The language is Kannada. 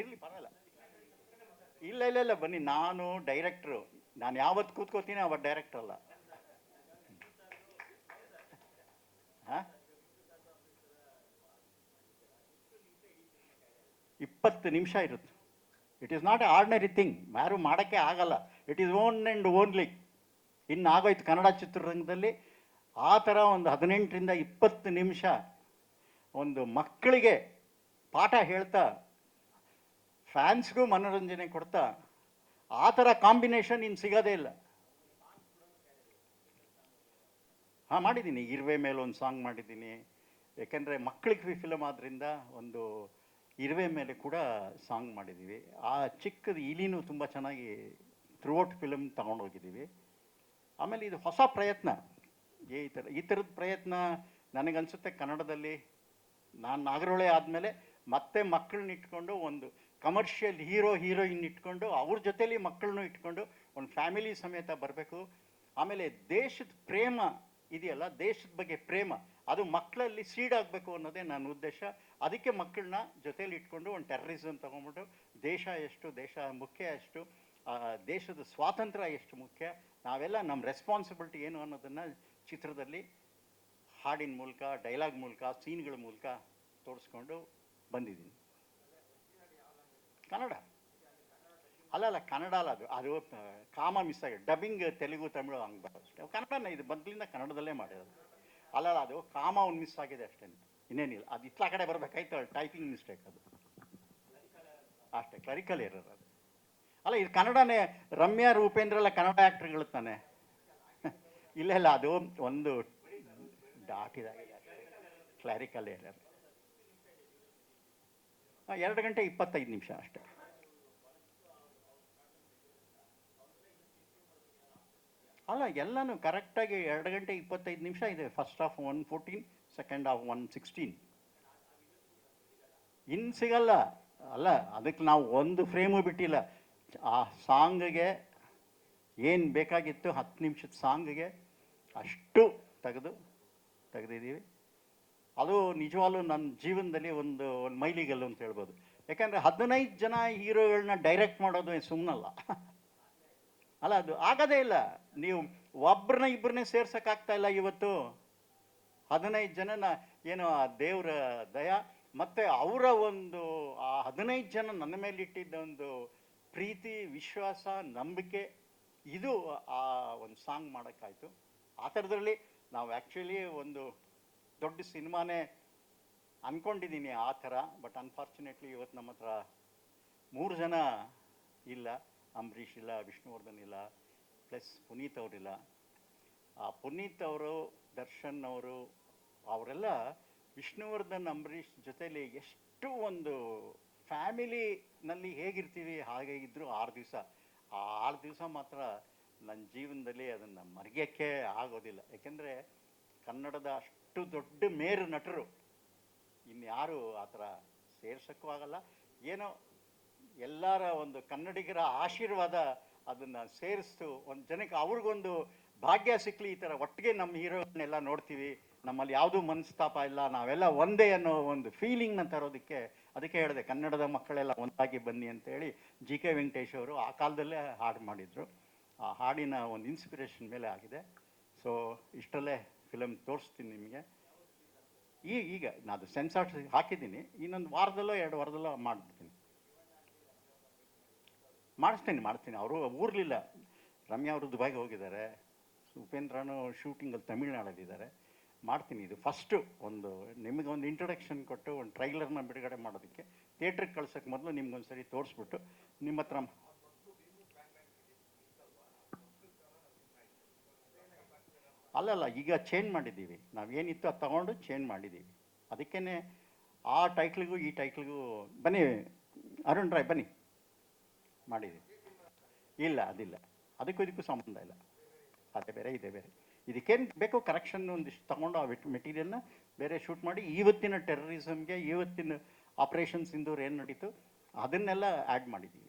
ಇರಲಿ, ಪರವಾಗಿಲ್ಲ. ಇಲ್ಲ ಇಲ್ಲ ಇಲ್ಲ, ಬನ್ನಿ. ನಾನು ಡೈರೆಕ್ಟ್ರು ನಾನು ಯಾವತ್ತು ಕೂತ್ಕೋತೀನಿ ಅವತ್ತು ಡೈರೆಕ್ಟರ್ ಅಲ್ಲ. ಹಾಂ? ಇಪ್ಪತ್ತು ನಿಮಿಷ ಇರುತ್ತೆ. It is not a ordinary thing ಯಾರು ಮಾಡೋಕ್ಕೆ ಆಗಲ್ಲ. It is one and only ಇನ್ನು ಆಗೋಯ್ತು ಕನ್ನಡ ಚಿತ್ರರಂಗದಲ್ಲಿ? ಆ ಥರ ಒಂದು ಹದಿನೆಂಟರಿಂದ ಇಪ್ಪತ್ತು ನಿಮಿಷ ಒಂದು ಮಕ್ಕಳಿಗೆ ಪಾಠ ಹೇಳ್ತಾ ಫ್ಯಾನ್ಸ್ಗೂ ಮನೋರಂಜನೆ ಕೊಡ್ತಾ ಆ ಥರ ಕಾಂಬಿನೇಷನ್ ಇನ್ನು ಸಿಗೋದೇ ಇಲ್ಲ. ಹಾಂ, ಮಾಡಿದ್ದೀನಿ. ಇರುವೆ ಮೇಲೆ ಒಂದು ಸಾಂಗ್ ಮಾಡಿದ್ದೀನಿ. ಯಾಕೆಂದರೆ ಮಕ್ಕಳಿಗೆ ಫಿಲಮ್ ಆದ್ದರಿಂದ ಒಂದು ಇರುವೆ ಮೇಲೆ ಕೂಡ ಸಾಂಗ್ ಮಾಡಿದ್ದೀವಿ. ಆ ಚಿಕ್ಕದು ಇಲಿನೂ ತುಂಬ ಚೆನ್ನಾಗಿ ಥ್ರೂಔಟ್ ಫಿಲಮ್ ತಗೊಂಡೋಗಿದ್ದೀವಿ. ಆಮೇಲೆ ಇದು ಹೊಸ ಪ್ರಯತ್ನ. ಈ ಥರ, ಈ ಥರದ ಪ್ರಯತ್ನ ನನಗನ್ಸುತ್ತೆ ಕನ್ನಡದಲ್ಲಿ. ನಾನು ನಾಗರಹೊಳೆ ಆದಮೇಲೆ ಮತ್ತೆ ಮಕ್ಕಳನ್ನ ಇಟ್ಕೊಂಡು ಒಂದು ಕಮರ್ಷಿಯಲ್ ಹೀರೋ ಹೀರೋಯಿನ್ ಇಟ್ಕೊಂಡು, ಅವ್ರ ಜೊತೇಲಿ ಮಕ್ಕಳನ್ನು ಇಟ್ಕೊಂಡು ಒಂದು ಫ್ಯಾಮಿಲಿ ಸಮೇತ ಬರಬೇಕು. ಆಮೇಲೆ ದೇಶದ ಪ್ರೇಮ ಇದೆಯಲ್ಲ, ದೇಶದ ಬಗ್ಗೆ ಪ್ರೇಮ, ಅದು ಮಕ್ಕಳಲ್ಲಿ ಸೀಡ್ ಆಗಬೇಕು ಅನ್ನೋದೇ ನನ್ನ ಉದ್ದೇಶ. ಅದಕ್ಕೆ ಮಕ್ಕಳನ್ನ ಜೊತೇಲಿ ಇಟ್ಕೊಂಡು ಒಂದು ಟೆರರಿಸಮ್ ತೊಗೊಂಬಿಟ್ಟು ದೇಶ ಎಷ್ಟು, ದೇಶ ಮುಖ್ಯ ಎಷ್ಟು ದೇಶದ ಸ್ವಾತಂತ್ರ್ಯ ಎಷ್ಟು ಮುಖ್ಯ, ನಾವೆಲ್ಲ ನಮ್ಮ ರೆಸ್ಪಾನ್ಸಿಬಿಲಿಟಿ ಏನು ಅನ್ನೋದನ್ನು ಚಿತ್ರದಲ್ಲಿ ಹಾಡಿನ ಮೂಲಕ ಡೈಲಾಗ್ ಮೂಲಕ ಸೀನ್ಗಳ ಮೂಲಕ ತೋರಿಸ್ಕೊಂಡು ಬಂದಿದ್ದೀನಿ. ಕನ್ನಡ. ಅಲ್ಲ ಅಲ್ಲ, ಕನ್ನಡ ಅಲ್ಲ, ಅದು ಅದು ಕಾಮ ಮಿಸ್ ಆಗಿದೆ. ಡಬ್ಬಿಂಗ್ ತೆಲುಗು, ತಮಿಳು ಹಂಗೆ ಬರೋದು ಕನ್ನಡನ, ಇದು ಮೊದಲಿಂದ ಕನ್ನಡದಲ್ಲೇ ಮಾಡಿರೋದು. ಅಲ್ಲ ಅಲ್ಲ, ಅದು ಕಾಮ ಒಂದು ಮಿಸ್ ಆಗಿದೆ ಅಷ್ಟೇ ಇನ್ನೇನಿಲ್ಲ. ಅದು ಇತ್ಲ ಕಡೆ ಬರಬೇಕಾಯ್ತು ಟೈಪಿಂಗ್ ಮಿಸ್ಟೇಕ್ ಅದು. ಅಷ್ಟೇ ಕ್ಲರಿಕಲ್ ಇರೋದು ಅದು. ಅಲ್ಲ, ಇದು ಕನ್ನಡನೇ, ರಮ್ಯಾ, ರೂಪೇಂದ್ರ ಎಲ್ಲ ಕನ್ನಡ ಆ್ಯಕ್ಟ್ರ್ಗಳು ತಾನೆ? ಇಲ್ಲ ಇಲ್ಲ, ಅದು ಒಂದು ದಾಟಿದಾಗಿದೆ ಕ್ಲರಿಕಲ್ ಎರರ್ ಎರಡು ಗಂಟೆ ಇಪ್ಪತ್ತೈದು ನಿಮಿಷ ಅಷ್ಟೆ. ಅಲ್ಲ, ಎಲ್ಲನೂ ಕರೆಕ್ಟಾಗಿ ಎರಡು ಗಂಟೆ ಇಪ್ಪತ್ತೈದು ನಿಮಿಷ ಇದೆ. First half one fourteen second half one sixteen ಇನ್ನು ಸಿಗಲ್ಲ. ಅಲ್ಲ, ಅದಕ್ಕೆ ನಾವು ಒಂದು ಫ್ರೇಮು ಬಿಟ್ಟಿಲ್ಲ. ಆ ಸಾಂಗ್ಗೆ ಏನು ಬೇಕಾಗಿತ್ತು ಹತ್ತು ನಿಮಿಷದ ಸಾಂಗ್ಗೆ ಅಷ್ಟು ತೆಗೆದು ತೆಗೆದಿದ್ದೀವಿ. ಅದು ನಿಜವಾಗ್ಲೂ ನನ್ನ ಜೀವನದಲ್ಲಿ ಒಂದು ಒಂದು ಮೈಲಿಗಲ್ಲು ಅಂತ ಹೇಳ್ಬೋದು. ಯಾಕಂದರೆ ಹದಿನೈದು ಜನ ಹೀರೋಗಳನ್ನ ಡೈರೆಕ್ಟ್ ಮಾಡೋದು ಸುಮ್ಮನಲ್ಲ ಅಲ್ಲ, ಅದು ಆಗೋದೇ ಇಲ್ಲ. ನೀವು ಒಬ್ಬರನ್ನ ಇಬ್ಬರನ್ನೇ ಸೇರ್ಸೋಕ್ಕಾಗ್ತಾ ಇಲ್ಲ ಇವತ್ತು. ಹದಿನೈದು ಜನನ, ಏನು ಆ ದೇವರ ದಯ, ಮತ್ತು ಅವರ ಒಂದು ಆ ಹದಿನೈದು ಜನ ನನ್ನ ಮೇಲೆ ಇಟ್ಟಿದ್ದ ಒಂದು ಪ್ರೀತಿ, ವಿಶ್ವಾಸ, ನಂಬಿಕೆ, ಇದು ಆ ಒಂದು ಸಾಂಗ್ ಮಾಡೋಕ್ಕಾಯಿತು. ಆ ಥರದ್ರಲ್ಲಿ ನಾವು ಆ್ಯಕ್ಚುಲಿ ಒಂದು ದೊಡ್ಡ ಸಿನಿಮಾನೇ ಅಂದ್ಕೊಂಡಿದ್ದೀನಿ ಆ ಥರ ಬಟ್ ಅನ್ಫಾರ್ಚುನೇಟ್ಲಿ ಇವತ್ತು ನಮ್ಮ ಹತ್ರ ಮೂರು ಜನ ಇಲ್ಲ. ಅಂಬರೀಷ್ ಇಲ್ಲ, ವಿಷ್ಣುವರ್ಧನ್ ಇಲ್ಲ ಪ್ಲಸ್ ಪುನೀತ್ ಅವರಿಲ್ಲ ಆ ಪುನೀತ್ ಅವರು, ದರ್ಶನ್ ಅವರು, ಅವರೆಲ್ಲ ವಿಷ್ಣುವರ್ಧನ್, ಅಂಬರೀಷ್ ಜೊತೇಲಿ ಎಷ್ಟು ಒಂದು ಫ್ಯಾಮಿಲಿನಲ್ಲಿ ಹೇಗಿರ್ತೀವಿ, ಹಾಗೆ ಇದ್ದರು ಆರು ದಿವಸ. ಆ ಆರು ದಿವಸ ಮಾತ್ರ ನನ್ನ ಜೀವನದಲ್ಲಿ ಅದನ್ನು ಮರೆಯೋಕ್ಕೆ ಆಗೋದಿಲ್ಲ. ಯಾಕೆಂದರೆ ಕನ್ನಡದ ಅಷ್ಟು ದೊಡ್ಡ ಮೇರು ನಟರು. ಇನ್ಯಾರು ಆ ಥರ ಸೇರ್ಸೋಕ್ಕೂ ಆಗಲ್ಲ. ಏನೋ ಎಲ್ಲರ ಒಂದು ಕನ್ನಡಿಗರ ಆಶೀರ್ವಾದ ಅದನ್ನು ಸೇರಿಸ್ತು. ಒಂದು ಜನಕ್ಕೆ ಅವ್ರಿಗೊಂದು ಭಾಗ್ಯ ಸಿಕ್ಕಲಿ ಈ ಥರ. ಒಟ್ಟಿಗೆ ನಮ್ಮ ಹೀರೋಗಳನ್ನೆಲ್ಲ ನೋಡ್ತೀವಿ. ನಮ್ಮಲ್ಲಿ ಯಾವುದೂ ಮನಸ್ತಾಪ ಇಲ್ಲ. ನಾವೆಲ್ಲ ಒಂದೇ ಅನ್ನೋ ಒಂದು ಫೀಲಿಂಗ್ನ ತರೋದಕ್ಕೆ ಅದಕ್ಕೆ ಹೇಳಿದೆ, ಕನ್ನಡದ ಮಕ್ಕಳೆಲ್ಲ ಒಂದಾಗಿ ಬನ್ನಿ ಅಂತೇಳಿ ಜಿ ಕೆ ವೆಂಕಟೇಶ್ ಅವರು ಆ ಕಾಲದಲ್ಲೇ ಹಾಡು ಮಾಡಿದರು. ಆ ಹಾಡಿನ ಒಂದು ಇನ್ಸ್ಪಿರೇಷನ್ ಮೇಲೆ ಆಗಿದೆ. ಸೊ ಇಷ್ಟರಲ್ಲೇ ಫಿಲಮ್ ತೋರಿಸ್ತೀನಿ ನಿಮಗೆ. ಈಗ ಈಗ ನಾನು ಸೆನ್ಸಾರ್ ಹಾಕಿದ್ದೀನಿ. ಇನ್ನೊಂದು ವಾರದಲ್ಲೋ, ಎರಡು ವಾರದಲ್ಲೋ ಮಾಡಿಬಿಡ್ತೀನಿ. ಮಾಡಿಸ್ತೀನಿ, ಮಾಡ್ತೀನಿ. ಅವರು ಊರ್ಲಿಲ್ಲ. ರಮ್ಯಾ ಅವರು ದುಬೈಗೆ ಹೋಗಿದ್ದಾರೆ. ಉಪೇಂದ್ರನು ಶೂಟಿಂಗಲ್ಲಿ ತಮಿಳ್ನಾಡಲ್ಲಿದ್ದಾರೆ ಮಾಡ್ತೀನಿ ಇದು ಫಸ್ಟು ಒಂದು, ನಿಮಗೆ ಒಂದು ಇಂಟ್ರೊಡಕ್ಷನ್ ಕೊಟ್ಟು, ಒಂದು ಟ್ರೈಲರ್ನ ಬಿಡುಗಡೆ ಮಾಡೋದಕ್ಕೆ. ಥಿಯೇಟ್ರಿಗೆ ಕಳ್ಸೋಕ್ಕೆ ಮೊದಲು ನಿಮ್ಗೊಂದು ಸರಿ ತೋರಿಸ್ಬಿಟ್ಟು, ನಿಮ್ಮ ಹತ್ರ ಅಲ್ಲಲ್ಲ, ಈಗ ಚೇಂಜ್ ಮಾಡಿದ್ದೀವಿ. ನಾವೇನಿತ್ತು ಅದು ತಗೊಂಡು ಚೇಂಜ್ ಮಾಡಿದ್ದೀವಿ. ಅದಕ್ಕೇ ಆ ಟೈಟ್ಲಿಗೂ ಈ ಟೈಟ್ಲಿಗೂ ಬನ್ನಿ, ಅರುಣ್ ರಾಯ್ ಬನ್ನಿ. ಮಾಡಿದ್ದೀವಿ. ಇಲ್ಲ, ಅದಿಲ್ಲ. ಅದಕ್ಕೂ ಇದಕ್ಕೂ ಸಂಬಂಧ ಇಲ್ಲ. ಅದೇ ಬೇರೆ, ಇದೆ ಬೇರೆ. ಇದಕ್ಕೇನು ಬೇಕು ಕರೆಕ್ಷನ್ ಒಂದಿಷ್ಟು ತಗೊಂಡು ಆ ಮೆಟೀರಿಯಲ್ನ ಬೇರೆ ಶೂಟ್ ಮಾಡಿ, ಇವತ್ತಿನ ಟೆರರಿಸಮ್ಗೆ ಇವತ್ತಿನ ಆಪ್ರೇಷನ್ಸ್ ಇಂದವ್ರು ಏನು ನಡೀತು, ಅದನ್ನೆಲ್ಲ ಆ್ಯಡ್ ಮಾಡಿದ್ದೀವಿ.